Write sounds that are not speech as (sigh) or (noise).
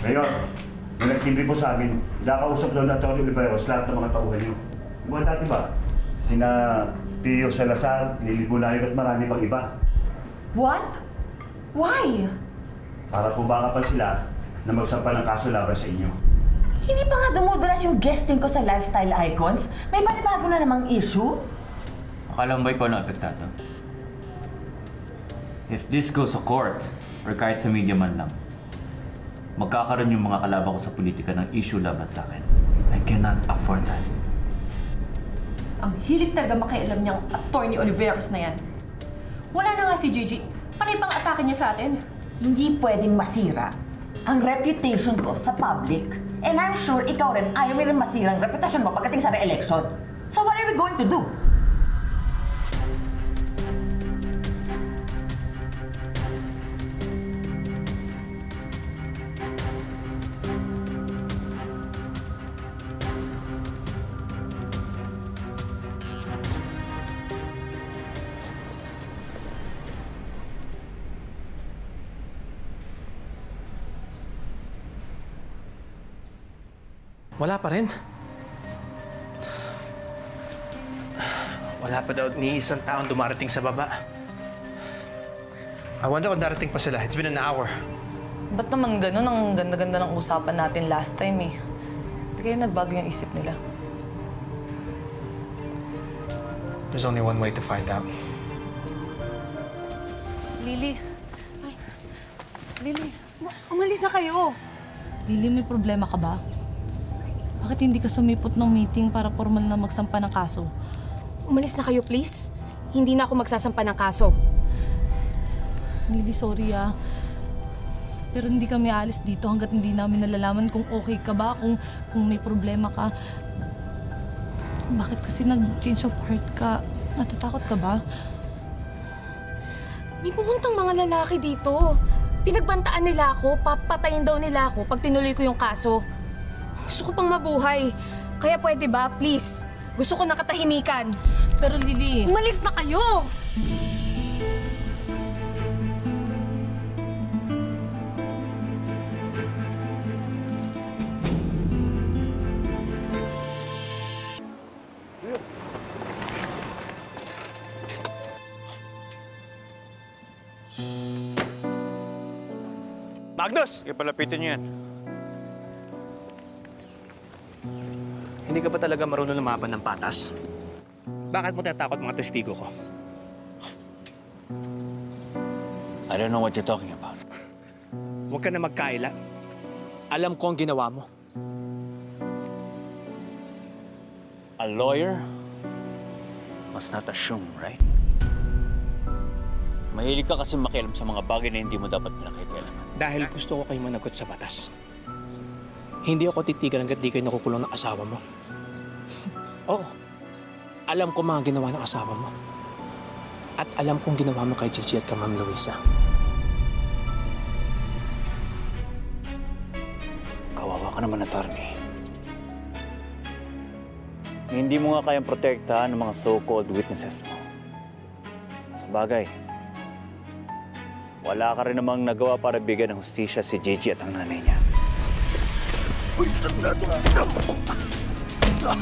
Ngayon, nung nagtimbre po sa amin, nakakausap daw na Tony Oliveros lahat ng mga tauhan niyo. Mga dati ba? Sina Pio Salazar, Lili Bulayo at marami pang iba. What? Why? Para po baka pa sila na magsampa ng kaso laban sa inyo. Hindi pa nga dumudulas yung guesting ko sa lifestyle icons. May panibago na namang issue? Akala mo ba ikaw lang apektado? If this goes to court, or kahit sa media man lang, magkakaroon yung mga kalaban ko sa politika ng issue laban sa akin. I cannot afford that. Ang hilig talaga makialam niyang attorney Oliveros na yan. Wala na nga si Gigi. Panay pang atake niya sa atin. Hindi pwedeng masira ang reputation ko sa public. And I'm sure ikaw rin ayaw mo rin masira ang reputasyon mo pagdating sa re-election. So what are we going to do? Wala pa rin. Wala pa daw ni isang taong dumarating sa baba. I wonder kung darating pa sila. It's been an hour. Ba't naman ganun? Ang ganda-ganda ng usapan natin last time eh. Hindi kaya nagbago yung isip nila. There's only one way to find out. Lily. Ay. Lily. Umalis na kayo. Lily, may problema ka ba? Bakit hindi ka sumipot ng meeting para formal na magsampa ng kaso? Umalis na kayo, please. Hindi na ako magsasampa ng kaso. Lily, sorry ah. Pero hindi kami aalis dito hanggat hindi namin nalalaman kung okay ka ba, kung, kung may problema ka. Bakit kasi nag-change of heart ka? Natatakot ka ba? May pumuntang mga lalaki dito. Pinagbantaan nila ako, papatayin daw nila ako pag tinuloy ko yung kaso. Gusto ko pang mabuhay. Kaya pwede ba, please? Gusto ko nakatahimikan. Pero Lily... Umalis na kayo! Magnus! Sige, palapitin niyo yan. Hindi ka ba talaga marunong lumaban ng patas? Bakit mo tinatakot mga testigo ko? I don't know what you're talking about. Huwag ka na magkaila. Alam ko ang ginawa mo. A lawyer must not assume, right? Mahilig ka kasi makialam sa mga bagay na hindi mo dapat pinakikialaman. Dahil gusto ko kayo managot sa batas. Hindi ako titigil hanggat di kayo nakukulong ng asawa mo. (laughs) Oo. Alam ko mga ginawa ng asawa mo. At alam kong ginawa mo kay Gigi at kay Ma'am Luisa. Kawawa ka naman, attorney. Hindi mo nga kayang protektahan ng mga so-called witnesses mo. Sa bagay, wala ka rin namang nagawa para bigyan ng hustisya si Gigi at ang nanay niya. 为什么要做这么痛啊